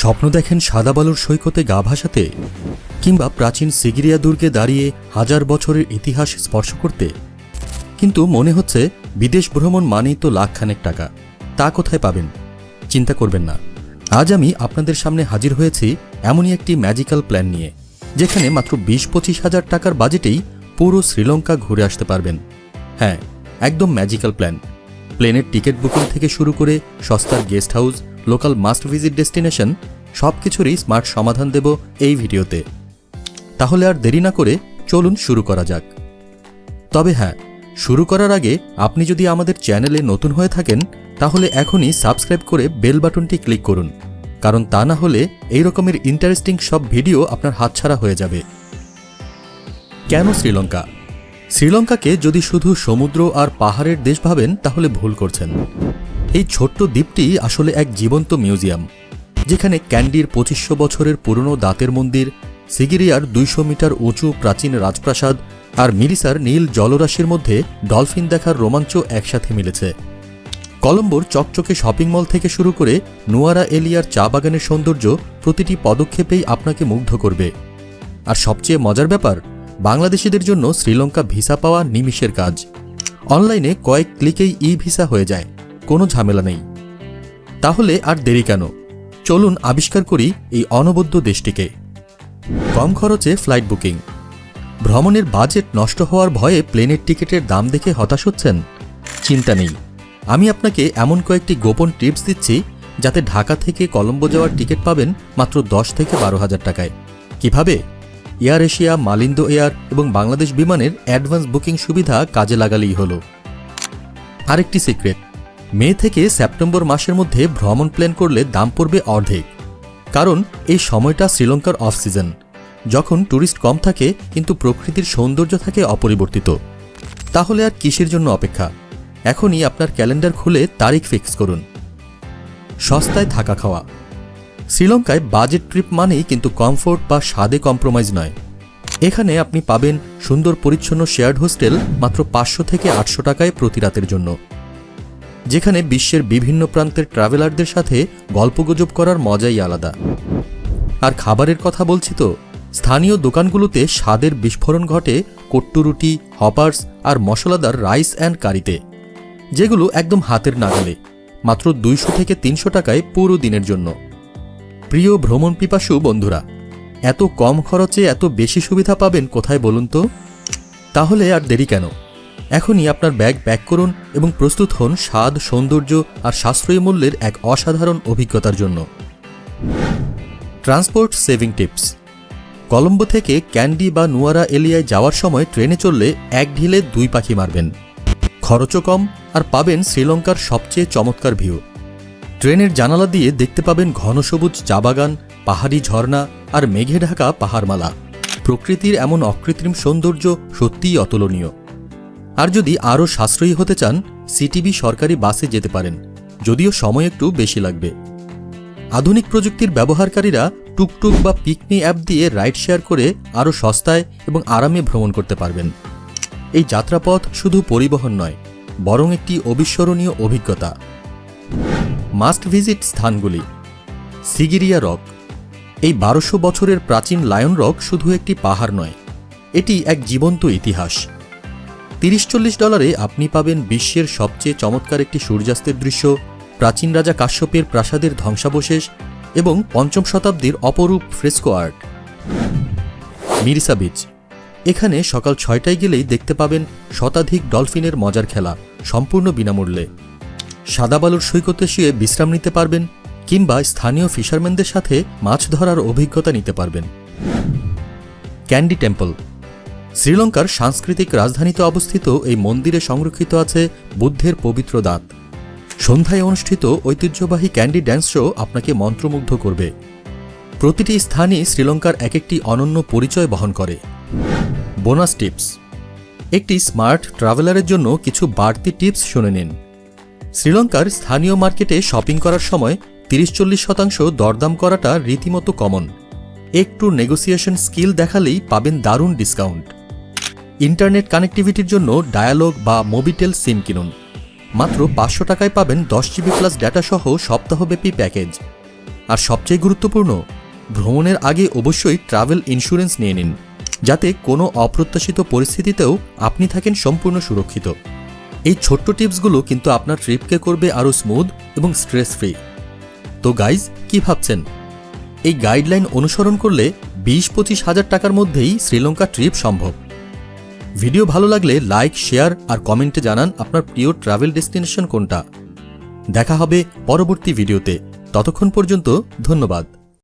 স্বপ্ন দেখেন সাদা বালুর সৈকতে গা ভাসাতে, কিংবা প্রাচীন সিগিরিয়া দুর্গে দাঁড়িয়ে হাজার বছরের ইতিহাস স্পর্শ করতে। কিন্তু মনে হচ্ছে বিদেশ ভ্রমণ মানেই তো লাখখানেক টাকা। তা কোথায় পাবেন? চিন্তা করবেন না। আজ আমি আপনাদের সামনে হাজির হয়েছি এমনই একটি ম্যাজিক্যাল প্ল্যান নিয়ে, যেখানে মাত্র বিশ পঁচিশ হাজার টাকার বাজেটেই পুরো শ্রীলঙ্কা ঘুরে আসতে পারবেন। হ্যাঁ একদম ম্যাজিক্যাল প্ল্যান। প্লেনের টিকিট বুকিং থেকে শুরু করে সস্তার guest house local must visit destination সব কিছুরই স্মার্ট সমাধান দেব এই ভিডিওতে। তাহলে আর দেরি না করে চলুন শুরু করা যাক। তবে হ্যাঁ শুরু করার আগে আপনি যদি আমাদের চ্যানেলে নতুন হয়ে থাকেন, তাহলে এখনই সাবস্ক্রাইব করে বেল বাটনটি ক্লিক করুন। কারণ তা না হলে এই রকমের ইন্টারেস্টিং সব ভিডিও আপনার হাতছাড়া হয়ে যাবে। কেন শ্রীলঙ্কা? শ্রীলঙ্কাকে যদি শুধু সমুদ্র আর পাহাড়ের দেশ ভাবেন, তাহলে ভুল করছেন। এই ছোট্ট দ্বীপটি আসলে এক জীবন্ত মিউজিয়াম, যেখানে ক্যান্ডির পঁচিশশো বছরের পুরনো দাঁতের মন্দির, সিগিরিয়ার দুইশো মিটার উঁচু প্রাচীন রাজপ্রাসাদ আর মিরিসার নীল জলরাশির মধ্যে ডলফিন দেখার রোমাঞ্চ একসাথে মিলেছে। কলম্বোর চকচকে শপিং মল থেকে শুরু করে নোয়ারা এলিয়ার চা বাগানের সৌন্দর্য প্রতিটি পদক্ষেপেই আপনাকে মুগ্ধ করবে। আর সবচেয়ে মজার ব্যাপার, বাংলাদেশিদের জন্য শ্রীলঙ্কা ভিসা পাওয়া নিমিষের কাজ। অনলাইনে কয়েক ক্লিকেই ই ভিসা হয়ে যায়। কোনো ঝামেলা নেই। তাহলে আর দেরি কেন? চলুন আবিষ্কার করি এই অনবদ্য দেশটিকে। কম খরচে ফ্লাইট বুকিং। ভ্রমণের বাজেট নষ্ট হওয়ার ভয়ে প্লেনের টিকিটের দাম দেখে হতাশ হচ্ছেন? চিন্তা নেই। আমি আপনাকে এমন কয়েকটি গোপন টিপস দিচ্ছি যাতে ঢাকা থেকে কলম্বো যাওয়ার টিকিট পাবেন মাত্র দশ থেকে বারো হাজার টাকায়। কীভাবে? এয়ার এশিয়া, মালিন্দো এয়ার এবং বাংলাদেশ বিমানের অ্যাডভান্স বুকিং সুবিধা কাজে লাগালেই হলো। আরেকটি সিক্রেট। মে থেকে সেপ্টেম্বর মাসের মধ্যে ভ্রমণ প্ল্যান করলে দাম পড়বে অর্ধেক। কারণ এই সময়টা শ্রীলঙ্কার অফ সিজন যখন ট্যুরিস্ট কম থাকে কিন্তু প্রকৃতির সৌন্দর্য থাকে অপরিবর্তিত। তাহলে আর কিসের জন্য অপেক্ষা? এখনই আপনার ক্যালেন্ডার খুলে তারিখ ফিক্স করুন। সস্তায় থাকা খাওয়া। শ্রীলঙ্কায় বাজেট ট্রিপ মানেই কিন্তু কমফোর্ট বা স্বাদে কম্প্রোমাইজ নয়। এখানে আপনি পাবেন সুন্দর পরিচ্ছন্ন শেয়ার্ড হোস্টেল মাত্র পাঁচশো থেকে আটশো টাকায় প্রতি রাতের জন্য। যেখানে বিশ্বের বিভিন্ন প্রান্তের ট্রাভেলারদের সাথে গল্পগুজব করার মজাই আলাদা। আর খাবারের কথা বলছি তো, স্থানীয় দোকানগুলোতে স্বাদের বিস্ফোরণ ঘটে কট্টুরুটি হপার্স আর মশলাদার রাইস অ্যান্ড কারিতে যেগুলো একদম হাতের নাগালে, মাত্র দুইশো থেকে তিনশো টাকায় পুরো দিনের জন্য। প্রিয় ভ্রমণ পিপাসু বন্ধুরা, এত কম খরচে এত বেশি সুবিধা পাবেন কোথায় বলুন তো? তাহলে আর দেরি কেন? এখনই আপনার ব্যাগ প্যাক করুন এবং প্রস্তুত হন স্বাদ, সৌন্দর্য আর সাশ্রয়ী মূল্যের এক অসাধারণ অভিজ্ঞতার জন্য। Transport saving tips. কলম্বো থেকে ক্যান্ডি বা নুয়ারা এলিয়ায় যাওয়ার সময় ট্রেনে চললে এক ঢিলে দুই পাখি মারবেন। খরচও কম আর পাবেন শ্রীলঙ্কার সবচেয়ে চমৎকার ভিউ। ট্রেনের জানালা দিয়ে দেখতে পাবেন ঘন সবুজ চা বাগান পাহাড়ি ঝর্ণা আর মেঘে ঢাকা পাহাড়মালা। প্রকৃতির এমন অকৃত্রিম সৌন্দর্য সত্যিই অতুলনীয়। আর যদি আরও সাশ্রয়ী হতে চান সিটিবি সরকারি বাসে যেতে পারেন, যদিও সময় একটু বেশি লাগবে। আধুনিক প্রযুক্তির ব্যবহারকারীরা টুকটুক বা পিকনি অ্যাপ দিয়ে রাইড শেয়ার করে আরও সস্তায় এবং আরামে ভ্রমণ করতে পারবেন। এই যাত্রাপথ শুধু পরিবহন নয়, বরং একটি অবিস্মরণীয় অভিজ্ঞতা। মাস্ট ভিজিট স্থানগুলি, সিগিরিয়া রক। এই বারোশো বছরের প্রাচীন লায়ন রক শুধু একটি পাহাড় নয়, এটি এক জীবন্ত ইতিহাস। তিরিশ চল্লিশ ডলারে আপনি পাবেন বিশ্বের সবচেয়ে চমৎকার একটি সূর্যাস্তের দৃশ্য, প্রাচীন রাজা কাশ্যপের প্রাসাদের ধ্বংসাবশেষ এবং পঞ্চম শতাব্দীর অপরূপ ফ্রেস্কো আর্ট। মিরিসা বিচ এখানে সকাল ছয়টায় গেলেই দেখতে পাবেন শতাধিক ডলফিনের মজার খেলা, সম্পূর্ণ বিনামূল্যে। সাদা বালুর সৈকতে শুয়ে বিশ্রাম নিতে পারবেন কিংবা স্থানীয় ফিশারম্যানদের সাথে মাছ ধরার অভিজ্ঞতা নিতে পারবেন। ক্যান্ডি টেম্পল। শ্রীলঙ্কার সাংস্কৃতিক রাজধানীতে অবস্থিত এই মন্দিরে সংরক্ষিত আছে বুদ্ধের পবিত্র দাঁত। সন্ধ্যায় অনুষ্ঠিত ঐতিহ্যবাহী ক্যান্ডি ড্যান্স শো আপনাকে মন্ত্রমুগ্ধ করবে। প্রতিটি স্থানই শ্রীলঙ্কার এক একটি অনন্য পরিচয় বহন করে। Bonus tips. একটি স্মার্ট ট্রাভেলারের জন্য কিছু বাড়তি টিপস শুনে নিন। শ্রীলঙ্কার স্থানীয় মার্কেটে শপিং করার সময় তিরিশ চল্লিশ শতাংশ দরদাম করাটা রীতিমতো কমন। একটু নেগোসিয়েশন স্কিল দেখালেই পাবেন দারুণ ডিসকাউন্ট। ইন্টারনেট কানেক্টিভিটির জন্য ডায়ালগ বা মোবিটেল সিম কিনুন। মাত্র পাঁচশো টাকায় পাবেন দশ জিবি প্লাস ডেটা সহ সপ্তাহব্যাপী প্যাকেজ। আর সবচেয়ে গুরুত্বপূর্ণ, ভ্রমণের আগে অবশ্যই ট্রাভেল ইন্স্যুরেন্স নিয়ে নিন, যাতে কোনো অপ্রত্যাশিত পরিস্থিতিতেও আপনি থাকেন সম্পূর্ণ সুরক্ষিত। এই ছোট্ট টিপসগুলো কিন্তু আপনার ট্রিপকে করবে আরও স্মুথ এবং স্ট্রেস ফ্রি তো গাইজ, কি ভাবছেন? এই গাইডলাইন অনুসরণ করলে বিশ পঁচিশ হাজার টাকার মধ্যেই শ্রীলঙ্কা ট্রিপ সম্ভব। ভিডিও ভালো লাগলে লাইক, শেয়ার আর কমেন্টে জানান আপনার প্রিয় ট্রাভেল ডেস্টিনেশন কোনটা। দেখা হবে পরবর্তী ভিডিওতে। ততক্ষণ পর্যন্ত ধন্যবাদ।